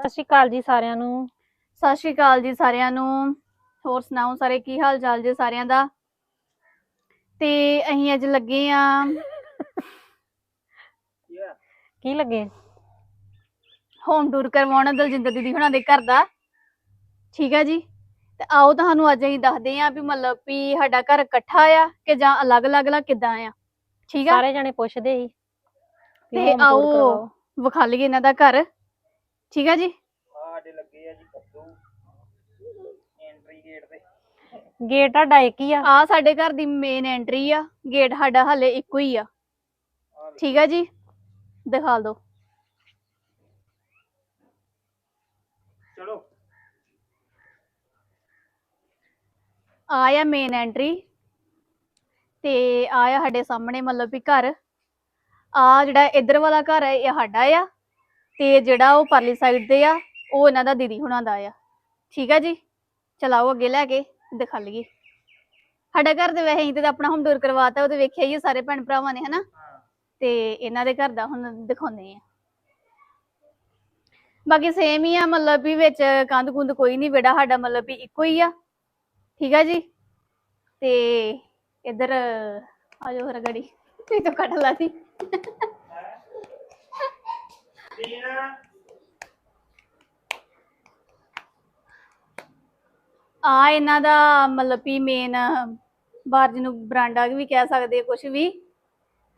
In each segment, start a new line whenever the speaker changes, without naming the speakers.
ਸਤਿ ਸ਼੍ਰੀ ਅਕਾਲ ਜੀ ਸਾਰਿਆਂ ਨੂੰ।
ਸਤਿ ਸ਼੍ਰੀ ਅਕਾਲ ਜੀ ਸਾਰਿਆਂ ਨੂੰ। ਹੋਰ ਸੁਣਾਓ ਸਾਰੇ ਕੀ ਹਾਲ ਚਾਲ ਜੀ ਸਾਰਿਆਂ ਦਾ? ਤੇ ਅਸੀਂ ਅੱਜ ਲੱਗੇ ਆ।
ਕੀ ਲੱਗੇ?
ਹੋਮ ਟੂਰ ਕਰਵਾਉਣ ਦਲਜਿੰਦਰ ਦੀਦੀ ਹੁਣਾਂ ਦੇ ਘਰ ਦਾ। ਠੀਕ ਆ ਜੀ? ਤੇ ਆਓ ਤੁਹਾਨੂੰ ਅੱਜ ਅਸੀਂ ਦੱਸਦੇ ਆ ਵੀ ਮਤਲਬ ਵੀ ਸਾਡਾ ਘਰ ਇਕੱਠਾ ਆ ਕਿ ਜਾਂ ਅਲੱਗ-ਅਲੱਗ ਲਾ ਕਿੱਦਾਂ ਆ। ਠੀਕ ਆ?
ਸਾਰੇ ਜਣੇ ਪੁੱਛਦੇ ਸੀ ਵੀ
ਤੇ
home tour
ਆਓ
ਕਰਵਾਓ।
ਵਿਖਾ ਲਈਏ ਇਹਨਾਂ ਦਾ ਘਰ। ਠੀਕ ਆ ਜੀ?
ਸਾਡੇ ਲੱਗੇ ਆ ਜੀ ਕੱਦੂ ਐਂਟਰੀ ਗੇਟ ਤੇ।
ਗੇਟ ਤੁਹਾਡਾ ਇੱਕ ਹੀ ਆ।
ਆ ਸਾਡੇ ਘਰ ਦੀ ਮੇਨ ਐਂਟਰੀ ਆ ਗੇਟ ਸਾਡਾ ਹਲੇ ਇੱਕੋ ਹੀ ਆ। ਠੀਕ ਆ ਜੀ? ਦਿਖਾ ਦਿਓ
ਚਲੋ।
ਆ ਆ ਮੇਨ ਐਂਟਰੀ ਤੇ ਆ ਆ ਸਾਡੇ ਸਾਹਮਣੇ ਮਤਲਬ ਵੀ ਘਰ। ਆ ਜਿਹੜਾ ਇਧਰ ਵਾਲਾ ਘਰ ਹੈ ਇਹ ਸਾਡਾ ਆ। ਤੇ ਜਿਹੜਾ ਉਹ ਪਰਲੀ ਸਾਈਡ ਤੇ ਆ ਉਹ ਇਹਨਾਂ ਦਾ ਦੀਦੀ ਹੁਣਾਂ ਦਾ ਆ। ਠੀਕ ਆ ਜੀ? ਚਲਾਓ ਅੱਗੇ ਲੈ ਕੇ ਦਿਖਾ ਲਈਏ। ਸਾਡਾ ਘਰ ਤੇ ਵੈਸੇ ਹੀ ਤੇ ਆਪਣਾ ਹੋਮ ਟੂਰ ਕਰਵਾਤਾ ਉਹ ਤੇ ਵੇਖਿਆ ਹੀ ਆ ਸਾਰੇ ਭੈਣ ਭਰਾਵਾਂ ਨੇ ਹਨਾ? ਤੇ ਇਹਨਾਂ ਦੇ ਘਰ ਦਾ ਹੁਣ ਦਿਖਾਉਂਦੇ ਆ। ਬਾਕੀ ਸੇਮ ਹੀ ਆ ਮਤਲਬ ਵੀ ਵਿੱਚ ਕੰਧ ਕੁੰਧ ਕੋਈ ਨਹੀਂ ਵਿੜਾ ਸਾਡਾ ਮਤਲਬ ਵੀ ਇੱਕੋ ਹੀ ਆ। ਠੀਕ ਆ ਜੀ? ਤੇ ਇਧਰ ਆ ਜਾਓ ਫਿਰ ਗੜੀ। ਇਹ ਤਾਂ ਕੱਟ ਲਾਤੀ ਆ ਇਹਨਾਂ ਦਾ ਮਤਲਬ ਵੀ ਮੇਨ ਬਾਹਰ ਜਿਹਨੂੰ ਬਰਾਂਡਾ ਵੀ ਕਹਿ ਸਕਦੇ ਕੁਝ ਵੀ।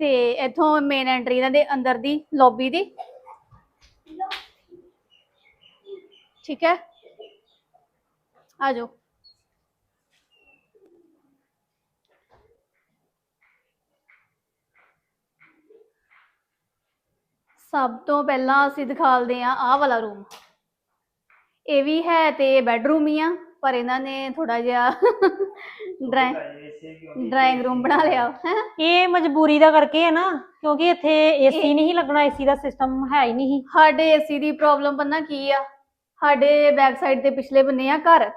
ਤੇ ਇੱਥੋਂ ਮੇਨ ਐਂਟਰੀ ਇਹਨਾਂ ਦੇ ਅੰਦਰ ਦੀ ਲੌਬੀ ਦੀ। ਠੀਕ ਹੈ? ਆ ਜਾਓ। ਸਭ ਤੋਂ ਪਹਿਲਾਂ ਅਸੀਂ ਦਿਖਾਲਦੇ ਆ ਆਹ ਵਾਲਾ ਰੂਮ ਇਹ ਵੀ ਹੈ ਤੇ ਬੈੱਡਰੂਮ ਹੀ ਆ ਪਰ ਇਹਨਾਂ ਨੇ ਥੋੜਾ ਜਿਹਾ ਡਰਾਇੰਗ ਰੂਮ ਬਣਾ ਲਿਆ। ਹੈ
ਇਹ ਮਜਬੂਰੀ ਦਾ ਕਰਕੇ ਹੈ ਨਾ ਕਿਉਂਕਿ ਇੱਥੇ ਏਸੀ ਨਹੀਂ ਸੀ ਲੱਗਣਾ ਏਸੀ ਦਾ ਸਿਸਟਮ ਹੈ ਹੀ ਨਹੀਂ। ਸੀ।
ਸਾਡੇ ਏਸੀ ਦੀ ਪ੍ਰੋਬਲਮ ਪਤਾ ਕੀ ਆ? ਸਾਡੇ ਬੈਕ ਸਾਈਡ ਤੇ ਪਿਛਲੇ ਬੰਨੇ ਆ ਘਰ।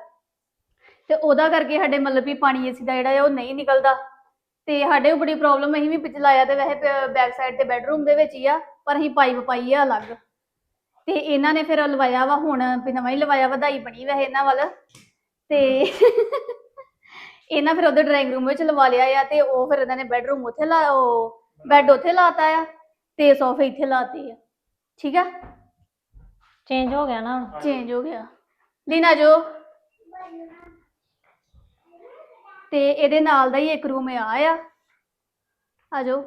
ਤੇ ਉਹਦਾ ਕਰਕੇ ਸਾਡੇ ਮਤਲਬ ਵੀ ਪਾਣੀ ਏਸੀ ਦਾ ਜਿਹੜਾ ਉਹ ਨਹੀਂ ਨਿਕਲਦਾ। ਤੇ ਸਾਡੇ ਉਹ ਬੜੀ ਪ੍ਰੋਬਲਮ ਅਸੀਂ ਵੀ ਪਿੱਛੇ ਲਾਇਆ ਤੇ ਵੈਸੇ ਬੈਕ ਸਾਈਡ ਤੇ ਬੈੱਡਰੂਮ ਦੇ ਵਿੱਚ ਹੀ ਆ ਪਰ ਅਸੀਂ ਪਾਈਪ ਪਾਈ ਆ ਅਲੱਗ। ਤੇ ਇਹਨਾਂ ਨੇ ਫਿਰ ਲਵਾਇਆ ਵਾ ਹੁਣ ਵੀ ਨਵਾਂ ਹੀ ਲਵਾਇਆ ਵਧਾਈ ਬਣੀ ਵੈਸੇ ਇਹਨਾਂ ਵੱਲ। ਤੇ ਇਹਨਾਂ ਫਿਰ ਉਹਦੇ ਡਰਾਇੰਗ ਰੂਮ ਵਿੱਚ ਲਵਾ ਲਿਆ ਆ ਤੇ ਉਹ ਫਿਰ ਇਹਨਾਂ ਨੇ ਬੈੱਡਰੂਮ ਉੱਥੇ ਲਾ ਉਹ ਬੈੱਡ ਉੱਥੇ ਲਾਤਾ ਆ ਤੇ ਸੋਫੇ ਇੱਥੇ ਲਾਤੇ ਆ। ਠੀਕ ਆ?
ਚੇਂਜ ਹੋ ਗਿਆ ਨਾ ਹੁਣ।
ਚੇਂਜ ਹੋ ਗਿਆ। ਲੀਨਾ ਜੋ। ਤੇ ਇਹਦੇ ਨਾਲ ਦਾ ਹੀ ਇੱਕ ਰੂਮ ਆ ਆ ਆ ਜਾਓ।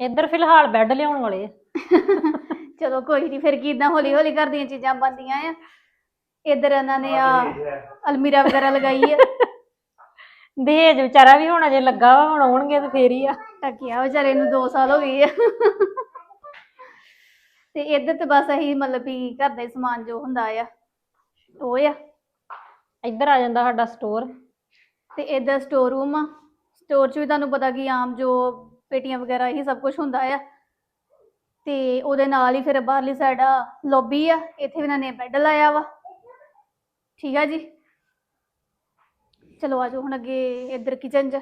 ਇੱਧਰ ਫਿਲਹਾਲ ਬੈੱਡ ਲਿਆਉਣ ਵਾਲੇ ਆ।
ਚਲੋ ਕੋਈ ਨਹੀਂ ਫਿਰ ਕੀ ਇਦਾਂ ਹੌਲੀ ਹੌਲੀ ਘਰ ਦੀਆਂ ਚੀਜ਼ਾਂ ਬਣਦੀਆਂ ਆ? ਇੱਧਰ ਇਹਨਾਂ ਨੇ ਆ ਅਲਮੀਰਾ ਵਗੈਰਾ ਲਗਾਈ ਆ।
ਦਹੇਜ ਵਿਚਾਰਾ ਵੀ ਹੁਣ ਅਜੇ ਲੱਗਾ ਵਾ ਹੁਣ ਆਉਣਗੇ ਤੇ ਫੇਰ ਹੀ ਆ।
ਟਕਿਆ ਵਿਚਾਰੇ ਨੂੰ 2 ਸਾਲ ਹੋ ਗਏ ਆ। ਤੇ ਇੱਧਰ ਤੇ ਬਸ ਇਹੀ ਮਤਲਬ ਵੀ ਘਰ ਦਾ ਹੀ ਸਮਾਨ ਜੋ ਹੁੰਦਾ ਆ ਉਹ ਆ।
ਇੱਧਰ ਆ ਜਾਂਦਾ ਸਾਡਾ ਸਟੋਰ
ਤੇ ਇੱਧਰ ਸਟੋਰ ਰੂਮ ਆ। ਸਟੋਰ 'ਚ ਵੀ ਤੁਹਾਨੂੰ ਪਤਾ ਕਿ ਆਮ ਜੋ ਪੇਟੀਆਂ ਵਗੈਰਾ ਇਹੀ ਸਭ ਕੁਝ ਹੁੰਦਾ ਆ। ਤੇ ਉਹਦੇ ਨਾਲ ਹੀ ਫਿਰ ਬਾਹਰਲੀ ਸਾਈਡ ਆ ਲੌਬੀ ਆ ਇੱਥੇ ਵੀ ਇਹਨਾਂ ਨੇ ਬੈੱਡ ਲਾਇਆ ਵਾ। ਠੀਕ ਆ ਜੀ? ਚਲੋ ਆਜੋ ਹੁਣ ਅੱਗੇ ਇੱਧਰ ਕਿਚਨ 'ਚ।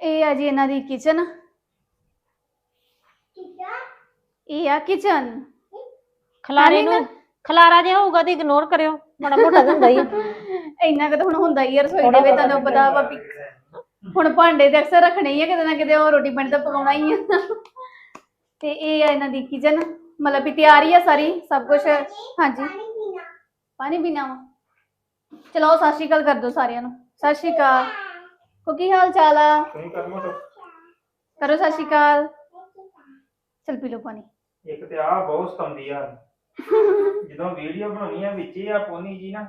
ਇਹ ਆ ਜੀ ਇਹਨਾਂ ਦੀ ਕਿਚਨ ਇਹ ਆ ਕਿਚਨ
ਖਲਾਰੇ ਨਾ। ਖਲਾਰਾ ਜੇ ਹੋਊਗਾ ਤੇ ਇਗਨੋਰ ਕਰਿਓ। ਮਾੜਾ ਮੋਟਾ ਤਾਂ ਹੁੰਦਾ ਹੀ ਆ।
ਇੰਨਾ ਕੁ ਤਾਂ ਹੁਣ ਹੁੰਦਾ ਹੀ ਆ ਰਸੋਈ ਦੇ ਵਿੱਚ ਤੁਹਾਨੂੰ ਪਤਾ ਵਾ ਵੀ ਹੁਣ ਭਾਂਡੇ ਤੇ ਅਕਸਰ ਰੱਖਣੇ ਹੀ ਆ ਕਿਤੇ ਨਾ ਕਿਤੇ ਉਹ ਰੋਟੀ ਪਾਣੀ ਤਾਂ ਪਕਾਉਣਾ ਹੀ ਆ। ਤੇ ਇਹ ਆ ਇਹਨਾਂ ਦੀ ਕਿਚਨ ਮਤਲਬ ਵੀ ਤਿਆਰੀ ਆ ਸਾਰੀ ਸਭ ਕੁਝ ਹਾਂਜੀ। ਪਾਣੀ ਪੀਣਾ ਵਾ। ਚਲੋ ਸਤਿ ਸ਼੍ਰੀ ਅਕਾਲ ਕਰ ਦਿਓ ਸਾਰਿਆਂ ਨੂੰ। ਸਤਿ ਸ਼੍ਰੀ ਅਕਾਲ। ਕੋ ਕੀ ਹਾਲ ਚਾਲ ਆ? ਕਰੋ ਸਤਿ ਸ਼੍ਰੀ ਅਕਾਲ। ਚਲ ਪੀ ਲਓ ਪਾਣੀ।
ਇੱਕ ਤੇ ਆ ਬਹੁਤ ਸਤੰਦੀ ਆ। ਜਦੋਂ ਵੀਡੀਓ ਬਣਾਉਣੀ ਆ ਵਿੱਚ ਹੀ ਆ ਪੋਨੀ ਜੀ ਨਾ।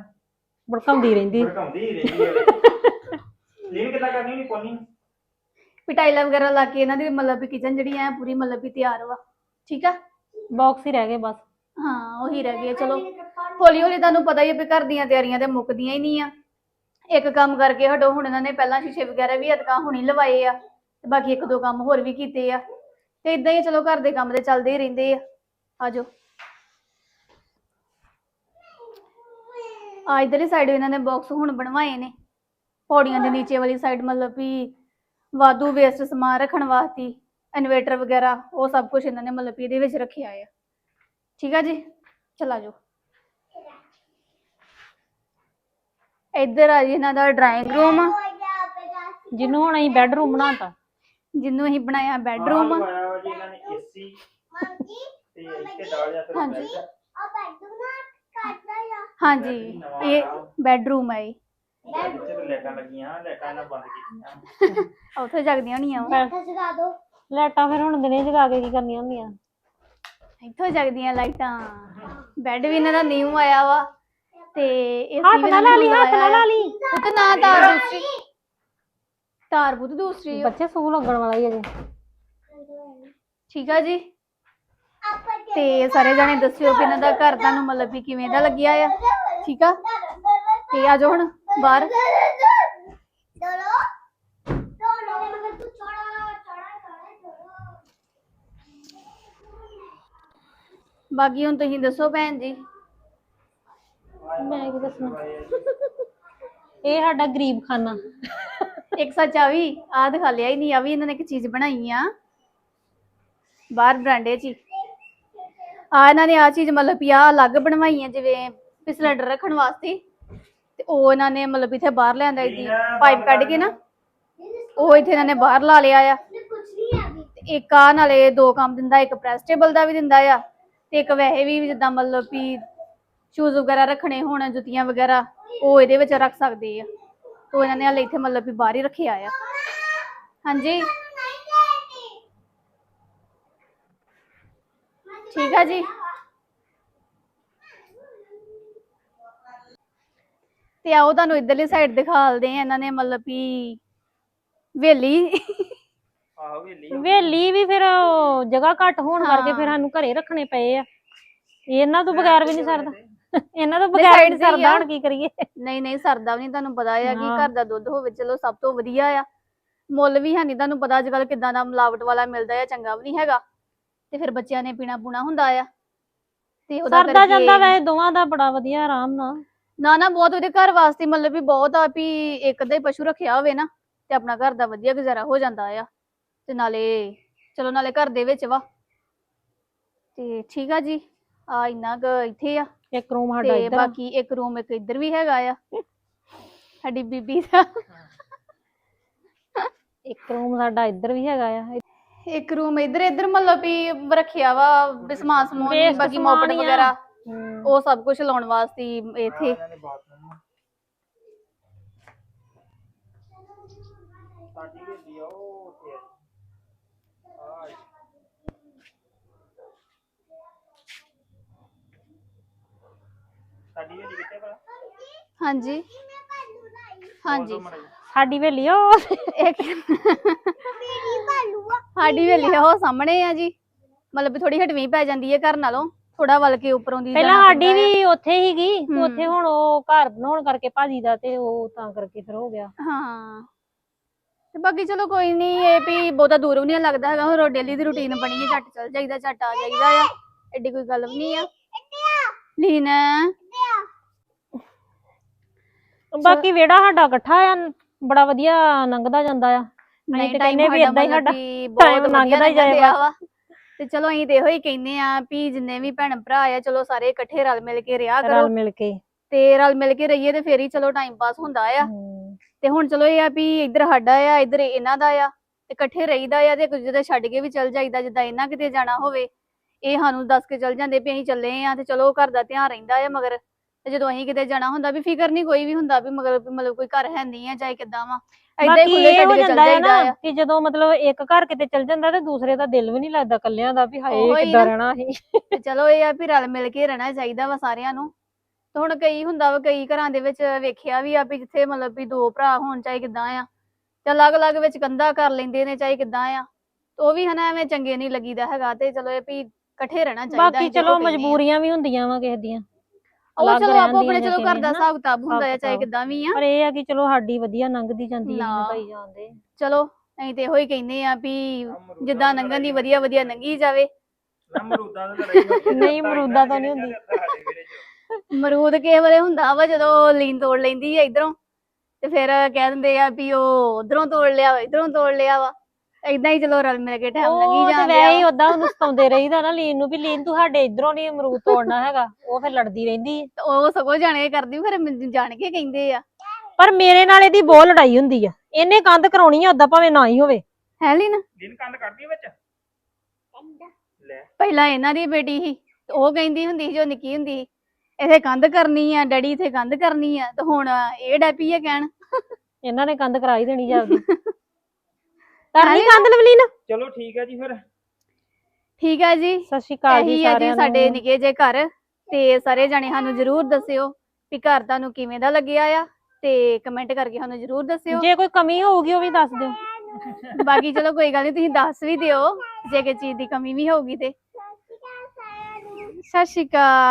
ਭੜਕਾਉਂਦੀ ਰਹਿੰਦੀ।
ਭੜਕਾਉਂਦੀ ਹੀ ਰਹਿੰਦੀ ਆ। ਲੀਨ ਕਿੱਦਾਂ ਕਰਨੀ ਨਹੀਂ ਪੋਨੀ?
ਪਟਾਈਲਾ ਵਗੈਰਾ ਲਾ ਕੇ ਇਹਨਾਂ ਦੀ ਮਤਲਬ ਵੀ ਕਿਚਨ ਜਿਹੜੀ ਆ ਪੂਰੀ ਮਤਲਬ ਵੀ ਤਿਆਰ ਵਾ। ਠੀਕ ਆ?
ਬਾਕਸ ਹੀ ਰਹਿ ਗਏ ਬਸ।
ਹਾਂ ਉਹੀ ਰਹਿ ਗਏ ਚਲੋ। ਹੌਲੀ ਹੌਲੀ ਤੁਹਾਨੂੰ ਪਤਾ ਹੀ ਹੈ ਵੀ ਘਰ ਦੀਆਂ ਤਿਆਰੀਆਂ ਤੇ ਮੁੱਕਦੀਆਂ ਹੀ ਨਹੀਂ ਆ। ਇੱਕ ਕੰਮ ਕਰਕੇ ਹਟੋ ਹੁਣ ਇਹਨਾਂ ਨੇ ਪਹਿਲਾਂ ਸ਼ੀਸ਼ੇ ਵਗੈਰਾ ਵੀ ਅਦਕਾ ਹੁਣੀ ਲਵਾਏ ਆ ਤੇ ਬਾਕੀ ਇੱਕ ਦੋ ਕੰਮ ਹੋਰ ਵੀ ਕੀਤੇ ਆ। ਤੇ ਇਦਾਂ ਹੀ ਚਲੋ ਘਰ ਦੇ ਕੰਮ ਤੇ ਚੱਲਦੇ ਹੀ ਰਹਿੰਦੇ ਆ। ਆਜੋ ਆ ਇਧਰਲੀ ਸਾਈਡ ਇਹਨਾਂ ਨੇ ਬਾਕਸ ਹੁਣ ਬਣਵਾਏ ਨੇ। ਪੌੜੀਆਂ ਦੇ ਨੀਚੇ ਵਾਲੀ ਸਾਈਡ ਮਤਲਬ ਵੀ ਵਾਧੂ ਵੇਸਟ ਸਮਾਨ ਰੱਖਣ ਵਾਸਤੇ ਇਨਵੇਟਰ ਵਗੈਰਾ ਉਹ ਸਭ ਕੁਝ ਇਹਨਾਂ ਨੇ ਮਤਲਬ ਵੀ ਇਹਦੇ ਵਿੱਚ ਰੱਖਿਆ ਆ। ਠੀਕ ਆ ਜੀ? ਚਲਾ ਜਾਓ। ਇੱਧਰ ਆ ਜੀ ਇਹਨਾਂ ਦਾ ਡਰਾਇੰਗ ਰੂਮ
ਜਿਹਨੂੰ ਹੁਣ ਅਸੀਂ ਬੈੱਡਰੂਮ ਬਣਾਤਾ।
ਜਿਹਨੂੰ ਅਸੀਂ ਬਣਾਇਆ ਬੈੱਡਰੂਮ ਹਾਂਜੀ। ਹਾਂਜੀ। ਇਹ ਬੈੱਡਰੂਮ ਹੈ ਇਹ।
ਇੱਥੇ ਤਾਂ ਲਾਈਟਾਂ ਲੱਗੀਆਂ ਲਾਈਟਾਂ ਇਹਨਾਂ ਬੰਦ ਕੀਤੀਆਂ।
ਉੱਥੇ ਜਗਦੀਆਂ ਹੋਣੀਆਂ ਵਾ।
ਲਾਈਟਾਂ ਫਿਰ ਹੁਣ ਦਿਨੇ ਜਗਾ ਕੇ ਕੀ ਕਰਨੀਆਂ ਹੁੰਦੀਆਂ?
ਇੱਥੋਂ ਜਗਦੀਆਂ ਲਾਈਟਾਂ। ਬੈੱਡ ਵੀ ਇਹਨਾਂ ਦਾ ਨਿਊ ਆਇਆ ਵਾ। ਤੇ AC
ਹੱਥ
ਵੀ
ਨਾ
ਇਹਨਾਂ
ਲਾ ਲਈ ਹੱਥ ਨਾ ਲਾ ਲਈ।
ਉਹ ਤਾਂ ਨਾ ਤਾਰ ਦੂਸਰੀ। ਤਾਰ ਬੁੱਤ ਦੂਸਰੀ।
ਬੱਚੇ ਸੂ ਲੱਗਣ ਵਾਲਾ ਹੀ ਅਜੇ।
ਠੀਕ ਆ ਜੀ। ਤੇ ਸਾਰੇ ਜਾਣੇ ਦੱਸਿਓ ਕਿ ਇਹਨਾਂ ਦਾ ਘਰ ਤੁਹਾਨੂੰ ਮਤਲਬ ਵੀ ਕਿਵੇਂ ਦਾ ਲੱਗਿਆ ਆ? ਠੀਕ ਆ? ਤੇ ਆ ਜਾਓ ਹੁਣ ਬਾਹਰ। ਬਾਕੀ ਹੁਣ ਤੁਸੀਂ ਦੱਸੋ ਭੈਣ ਜੀ।
ਮੈਂ ਕੀ ਦੱਸਣਾ ਇਹ ਸਾਡਾ ਗਰੀਬ ਖਾਨਾ
ਇੱਕ ਸੱਚ ਆ ਵੀ ਆ ਦਿਖਾ ਲਿਆ ਹੀ ਨਹੀਂ ਆ ਵੀ ਇਹਨਾਂ ਨੇ ਇੱਕ ਚੀਜ਼ ਬਣਾਈ ਆ। ਬਾਹਰ ਬਰਾਂਡੇ 'ਚ ਹੀ। ਆ ਇਹਨਾਂ ਨੇ ਆ ਚੀਜ਼ ਮਤਲਬ ਵੀ ਆ ਅਲੱਗ ਬਣਵਾਈ ਆ ਜਿਵੇਂ ਵੀ ਸਿਲੰਡਰ ਰੱਖਣ ਵਾਸਤੇ। ਤੇ ਉਹ ਇਹਨਾਂ ਨੇ ਮਤਲਬ ਇੱਥੇ ਬਾਹਰ ਲਿਆਂਦਾ ਇਹਦੀ ਪਾਈਪ ਕੱਢ ਕੇ ਨਾ। ਉਹ ਇੱਥੇ ਇਹਨਾਂ ਨੇ ਬਾਹਰ ਲਾ ਲਿਆ ਆ। ਤੇ ਇੱਕ ਆ ਨਾਲੇ ਦੋ ਕੰਮ ਦਿੰਦਾ ਇੱਕ ਪ੍ਰੈਸ ਟੇਬਲ ਦਾ ਵੀ ਦਿੰਦਾ ਆ। ਤੇ ਇੱਕ ਵੈਸੇ ਵੀ ਜਿੱਦਾਂ ਮਤਲਬ ਵੀ ਸ਼ੂਜ਼ ਵਗੈਰਾ ਰੱਖਣੇ ਹੋਣ ਜੁੱਤੀਆਂ ਵਗੈਰਾ ਉਹ ਇਹਦੇ ਵਿੱਚ ਰੱਖ ਸਕਦੇ ਆ। ਉਹ ਇਹਨਾਂ ਨੇ ਹਾਲੇ ਇੱਥੇ ਮਤਲਬ ਵੀ ਬਾਹਰ ਹੀ ਰੱਖਿਆ ਆ। ਹਾਂਜੀ? ਠੀਕ ਆ ਜੀ। ਤੇ ਆਓ ਤੁਹਾਨੂੰ ਇਧਰਲੀ ਸਾਈਡ ਦਿਖਾਲਦੇ ਆ ਇਹਨਾਂ ਨੇ ਮਤਲਬ ਵੀ ਵੇਲੀ।
ਆਹੋ ਵੇਲੀ
ਵੇਲੀ ਵੀ ਫਿਰ ਉਹ ਜਗ੍ਹਾ ਘੱਟ ਹੋਣ ਕਰਕੇ ਫਿਰ। ਸਾਨੂੰ ਘਰੇ ਰੱਖਣੇ ਪਏ ਆ। ਇਹਨਾਂ ਤੋਂ ਬਗੈਰ ਵੀ ਨਹੀਂ ਸਰਦਾ। ਇਹਨਾਂ ਤੋਂ ਬਗੈਰ
side
ਨਹੀਂ
ਤੇ ਹੀ
ਸਰਦਾ
ਆ।
ਹੁਣ ਕੀ ਕਰੀਏ?
ਨਹੀਂ ਨਹੀਂ ਸਰਦਾ ਵੀ ਨਹੀਂ ਤੁਹਾਨੂੰ ਪਤਾ ਆ ਕਿ
ਹਾਂ।
ਘਰ ਦਾ ਦੁੱਧ ਹੋਵੇ ਚਲੋ ਸਭ ਤੋਂ ਵਧੀਆ ਆ। ਮੁੱਲ ਵੀ ਹੈ ਨਹੀਂ ਤੁਹਾਨੂੰ ਪਤਾ ਅੱਜ ਕੱਲ ਕਿਦਾਂ ਦਾ ਮਿਲਾਵਟ ਵਾਲਾ ਮਿਲਦਾ ਆ ਚੰਗਾ ਵੀ ਨਹੀਂ ਹੈਗਾ। ਤੇ ਫਿਰ ਬੱਚਿਆਂ ਨੇ ਪੀਣਾ ਪੂਣਾ ਹੁੰਦਾ ਆ। ਤੇ ਉਹਦਾ
ਸਰਦਾ ਜਾਂਦਾ ਵੈਸੇ ਦੋਵਾਂ ਦਾ ਬੜਾ ਵਧੀਆ ਆਰਾਮ ਨਾਲ।
ਨਾ ਨਾ ਬਹੁਤ ਉਹਦੇ ਘਰ ਵਾਸਤੇ ਮਤਲਬ ਵੀ ਬਹੁਤ ਆ ਵੀ ਇੱਕ ਦਾ ਹੀ ਪਸ਼ੂ ਰੱਖਿਆ ਹੋਵੇ ਨਾ ਤੇ ਆਪਣਾ ਘਰ ਦਾ ਵਧੀਆ ਗੁਜ਼ਾਰਾ ਹੋ ਜਾਂਦਾ ਆ। ਤੇ ਨਾਲੇ ਚਲੋ ਨਾਲੇ ਘਰ ਦੇ ਵਿੱਚ ਵਾ। ਤੇ ਠੀਕ ਆ ਜੀ ਆ ਇੰਨਾ ਕੁ ਇੱਥੇ ਆ।
ਇੱਕ ਰੂਮ ਸਾਡਾ
ਤੇ
ਇੱਧਰ ਆ।
ਬਾਕੀ ਇੱਕ ਰੂਮ ਇੱਕ ਇੱਧਰ ਵੀ ਹੈਗਾ ਆ। ਸਾਡੀ ਬੀਬੀ ਦਾ।
ਇੱਕ ਰੂਮ ਸਾਡਾ ਇੱਧਰ ਵੀ ਹੈਗਾ ਆ।
ਇੱਕ ਰੂਮ ਇੱਧਰ ਇੱਧਰ ਮਤਲਬ ਵੀ ਰੱਖਿਆ ਵਾ ਵੀ ਸਮਾਨ ਸਮੂਨ
Waste
ਬਾਕੀ
ਸਮਾਨ
ਮੋਪੜ
ਹੀ ਆ।
ਵਗੈਰਾ।
ਹਮ,
ਉਹ ਸਭ ਕੁਝ ਲਾਉਣ ਵਾਸਤੇ ਹੀ ਇੱਥੇ।
ਇਹਨਾਂ ਨੇ ਬਾਥਰੂਮ ਸਾਡੀ ਵੇਲੀ ਆ ਉਹ ਉੱਥੇ ਆ। ਆਹ ਸਾਡੀ ਵੇਲੀ ਕਿੱਥੇ ਭਲਾ?
ਹਾਂਜੀ। ਹਾਂਜੀ।
ਸਾਡੀ ਵੇਲੀ ਉਹ।
ਇੱਕ ਸਾਡੀ ਵੇਲੀ ਉਹ ਸਾਹਮਣੇ ਆ ਜੀ। ਮਤਲਬ ਥੋੜੀ ਹਟਵੀਂ ਪੈ ਜਾਂਦੀ ਹੈ ਘਰ ਨਾਲੋਂ। ਥੋੜਾ ਵੱਲ ਕੇ ਉੱਪਰੋਂ ਦੀ
ਪਹਿਲਾਂ
ਜਾਣਾ
ਸਾਡੀ
ਪੈਂਦਾ।
ਵੀ ਉੱਥੇ ਹੀਗੀ ਤੇ
ਹਮ।
ਉੱਥੇ ਹੁਣ ਉਹ ਘਰ ਬਣਾਉਣ ਕਰਕੇ ਭਾਜੀ ਦਾ ਤੇ ਉਹ ਤਾਂ ਕਰਕੇ ਫਿਰ ਹੋ ਗਿਆ।
ਹਾਂ। ਤੇ ਬਾਕੀ ਚਲੋ ਕੋਈ ਨਹੀਂ ਇਹ ਵੀ ਬਹੁਤਾ ਦੂਰ ਵੀ ਨਹੀਂ ਲੱਗਦਾ ਹੈਗਾ। ਹੁਣ ਡੇਲੀ ਦੀ ਰੁਟੀਨ ਬਣੀ ਹੈ ਝੱਟ ਚੱਲ ਜਾਈਦਾ ਝੱਟ ਆ ਜਾਈਦਾ ਆ। ਐਡੀ ਕੋਈ ਗੱਲ ਵੀ ਨਹੀਂ ਆ। ਲੀਨ।
ਬਾਕੀ ਵਿਹੜਾ ਸਾਡਾ ਇਕੱਠਾ ਆ ਬੜਾ ਵਧੀਆ ਲੰਘਦਾ ਜਾਂਦਾ ਆ।
ਨਹੀਂ
ਤੇ ਵੀ ਹੀ ਸਾਡਾ ਲੰਘਦਾ ਹੀ
ਜਾਏਗਾ ਚਲੋ ਅਸੀਂ ਤੇ ਇਹੋ ਹੀ ਕਹਿੰਦੇ ਆ ਵੀ ਜਿੰਨੇ ਵੀ ਭੈਣ ਭਰਾ ਆ ਚਲੋ ਸਾਰੇ ਇਕੱਠੇ ਰਲ ਮਿਲ ਕੇ ਰਿਹਾ ਕਰੋ।
ਰਲ ਮਿਲ ਕੇ।
ਤੇ ਰਲ ਮਿਲ ਕੇ ਰਹੀਏ ਤੇ ਫੇਰ ਹੀ ਚਲੋ ਟਾਈਮ ਪਾਸ ਹੁੰਦਾ ਆ। ਤੇ ਹੁਣ ਚਲੋ ਇਹ ਆ ਵੀ ਇੱਧਰ ਸਾਡਾ ਆ ਇੱਧਰ ਇਹਨਾਂ ਦਾ ਆ ਤੇ ਇਕੱਠੇ ਰਹੀਦਾ ਆ ਤੇ ਇੱਕ ਦੂਜੇ ਦੇ ਛੱਡ ਕੇ ਵੀ ਚੱਲ ਜਾਈਦਾ ਜਿੱਦਾਂ ਇਹਨਾਂ ਕਿਤੇ ਜਾਣਾ ਹੋਵੇ। ਇਹ ਸਾਨੂੰ ਦੱਸ ਕੇ ਚੱਲ ਜਾਂਦੇ ਵੀ ਅਸੀਂ ਚੱਲੇ ਆ ਤੇ ਚਲੋ ਘਰ ਦਾ ਧਿਆਨ ਰਹਿੰਦਾ ਆ ਮਗਰ ਤੇ ਜਦੋਂ ਅਸੀਂ ਕਿਤੇ ਜਾਣਾ ਹੁੰਦਾ ਵੀ ਫਿਕਰ ਨਹੀਂ ਕੋਈ ਵੀ ਹੁੰਦਾ ਵੀ ਮਗਰ ਵੀ ਮਤਲਬ ਕੋਈ ਘਰ ਹੈ ਨਹੀਂ ਆ ਚਾਹੇ ਕਿੱਦਾਂ ਵਾ ਏਦਾਂ ਹੀ
ਬਾਕੀ
ਖੁੱਲੇ
ਇਹ
ਛੱਡ ਕੇ ਚੱਲ
ਜਾਂਦਾ ਹੈ
ਜਾਈਦਾ
ਨਾ
ਆ।
ਕਿ ਜਦੋਂ ਮਤਲਬ ਇੱਕ ਘਰ ਕਿਤੇ ਚੱਲ ਜਾਂਦਾ ਤੇ ਦੂਸਰੇ ਦਾ ਦਿਲ ਵੀ ਨਹੀਂ ਲੱਗਦਾ ਕੱਲਿਆਂ ਦਾ ਵੀ ਹਾਏ
ਉਹੀ
ਕਿੱਦਾਂ
ਨਾ।
ਰਹਿਣਾ ਅਸੀਂ।
ਤੇ ਚਲੋ ਇਹ ਆ ਵੀ ਰਲ ਮਿਲ ਕੇ ਰਹਿਣਾ ਚਾਹੀਦਾ ਵਾ ਸਾਰਿਆਂ ਨੂੰ। ਤੇ ਹੁਣ ਕਈ ਹੁੰਦਾ ਵਾ ਕਈ ਘਰਾਂ ਦੇ ਵਿੱਚ ਵੇਖਿਆ ਵੀ ਆ ਵੀ ਜਿੱਥੇ ਮਤਲਬ ਵੀ ਦੋ ਭਰਾ ਹੋਣ ਚਾਹੇ ਕਿੱਦਾਂ ਆ। ਤੇ ਅਲੱਗ-ਅਲੱਗ ਵਿੱਚ ਕੰਧਾ ਕਰ ਲੈਂਦੇ ਨੇ ਚਾਹੇ ਕਿੱਦਾਂ ਆ। ਤੇ ਉਹ ਵੀ ਹਨਾ ਐਵੇਂ ਚੰਗੇ ਨਹੀਂ ਲੱਗੀਦਾ ਹੈਗਾ ਤੇ ਚਲੋ ਇਹ ਵੀ ਇਕੱਠੇ ਰਹਿਣਾ ਚਾਹੀਦਾ
ਬਾਕੀ
ਅਸੀਂ ਜਿਹੋ
ਚਲੋ
ਕਹਿੰਦੇ ਆ।
ਮਜਬੂਰੀਆਂ ਵੀ ਹੁੰਦੀਆਂ ਵਾ ਕਿਸੇ ਦੀਆਂ।
ਉਹ ਚਲੋ
ਰਹਿਣ
ਆਪੋ ਆਪਣੇ ਚਲੋ ਘਰ ਦਾ
ਕਿਵੇਂ,
ਹਿਸਾਬ ਕਿਤਾਬ ਹੁੰਦਾ ਆ ਚਾਹੇ ਕਿੱਦਾਂ ਵੀ ਆ
ਪਰ ਇਹ ਆ ਕਿ ਚਲੋ ਸਾਡੀ ਵਧੀਆ ਲੰਘਦੀ ਜਾਂਦੀ ਹੈ
ਨਾ।
ਨਿਭਾਈ ਜਾਂਦੇ
ਚਲੋ ਅਸੀਂ ਤੇ ਇਹੋ ਹੀ ਕਹਿੰਦੇ ਆ ਵੀ
ਅਮਰੂਦਾਂ
ਜਿੱਦਾਂ
ਦੀ
ਲੰਘਣ ਦੀ ਵਧੀਆ ਵਧੀਆ ਲੰਘੀ ਜਾਵੇ
ਮਰੂਦਾਂ ਦੀ ਲੜਾਈ ਹੋਈ ਹੈ,
ਨਹੀਂ,
ਤਾਂ
ਅਮਰੂਦਾਂ ਤੋਂ ਨਹੀਂ ਹੁੰਦੀ।
ਦੇ ਸਾਡੇ ਵਿਹੜੇ 'ਚ।
ਮਰੂਦ ਕਿਸੇ ਵੇਲੇ ਹੁੰਦਾ ਵਾ ਜਦੋਂ ਲੀਨ ਤੋੜ ਲੈਂਦੀ ਆ ਇਧਰੋਂ ਤੇ ਫਿਰ ਕਹਿ ਦਿੰਦੇ ਆ ਵੀ ਉਹ ਉਧਰੋਂ ਤੋੜ ਲਿਆ ਵਾ ਇਧਰੋਂ ਤੋੜ ਲਿਆ ਵਾ ਏਦਾਂ ਹੀ ਚਲੋ ਰਲ ਮਿਲ ਕੇ ਟਾਈਮ
ਉਹ
ਲੰਘੀ
ਤੇ
ਜਾਂਦੇ
ਵੈਸੇ ਹੀ ਉਦਾਂ ਉਹਨੂੰ ਸਤਾਉਂਦੇ ਰਹੀਦਾ ਨਾ ਲੀਨ ਨੂੰ ਵੀ ਲੀਨ ਤੂੰ ਸਾਡੇ ਇਧਰੋਂ ਨਹੀਂ ਅਮਰੂਦ ਤੋੜਨਾ ਹੈਗਾ ਉਹ ਫਿਰ ਲੜਦੀ ਰਹਿੰਦੀ ਹੈ।
ਤੇ ਉਹ ਸਗੋਂ ਜਾਣੇ ਕਰਦੀ ਫਿਰ ਮੈਨੂੰ ਜਾਣ ਕੇ ਕਹਿੰਦੇ ਆ।
ਪਰ ਮੇਰੇ ਨਾਲ ਇਹਦੀ ਬਹੁਤ ਲੜਾਈ ਹੁੰਦੀ ਆ ਇਹਨੇ ਕੰਧ ਕਰਾਉਣੀ ਆ ਉਦਾਂ ਭਾਵੇਂ ਨਾ ਹੀ ਹੋਵੇ।
ਹੈ ਲੀਨ
ਦਿਨ ਕੰਦ ਕਰਦੀ ਵਿੱਚ? ਲੈ।
ਪਹਿਲਾਂ ਇਹਨਾਂ ਦੀ ਬੇਟੀ ਸੀ ਤੇ ਉਹ ਕਹਿੰਦੀ ਹੁੰਦੀ ਸੀ ਜੋ ਨਿੱਕੀ ਹੁੰਦੀ ਸੀ ਇਥੇ ਕੰਧ ਕਰਨੀ ਆ ਡੈਡੀ ਇਥੇ ਕੰਧ ਕਰਨੀ ਆ ਤੇ ਹੁਣ ਇਹ ਡੈਪੀ ਆ ਕਹਿਣ।
ਇਹਨਾਂ ਨੇ ਕੰਧ ਕਰਾ ਹੀ ਦੇਣੀ ਜਾਂਦੀ ਕਰਨੀ ਕੰਧ ਲਵਲੀਨ?
ਚਲੋ ਠੀਕ ਹੈ ਜੀ ਫਿਰ।
ਠੀਕ ਆ ਜੀ।
ਸਤਿ ਸ਼੍ਰੀ ਅਕਾਲ ਜੀ
ਇਹੀ ਆ ਜੀ
ਸਾਰਿਆਂ
ਸਾਡੇ
ਨੂੰ
ਨਿੱਕੇ ਜੇ ਘਰ। ਤੇ ਸਾਰੇ ਜਾਣੇ ਸਾਨੂੰ ਜਰੂਰ ਦੱਸਿਓ ਵੀ ਘਰ ਤੁਹਾਨੂੰ ਕਿਵੇਂ ਦਾ ਲੱਗਿਆ ਆ। ਤੇ ਕਮੈਂਟ ਕਰਕੇ ਸਾਨੂੰ ਜਰੂਰ ਦੱਸਿਓ।
ਜੇ ਕੋਈ ਕਮੀ ਹੋਊਗੀ ਉਹ ਵੀ ਦੱਸ ਦਿਓ।
ਬਾਕੀ ਚਲੋ ਕੋਈ ਗੱਲ ਨਹੀਂ ਤੁਸੀਂ ਦੱਸ ਵੀ ਦਿਓ। ਜੇ ਕਿਸੇ ਚੀਜ਼ ਦੀ ਕਮੀ ਵੀ ਹੋਊਗੀ ਤੇ। ਸਤਿ ਸ਼੍ਰੀ ਅਕਾਲ।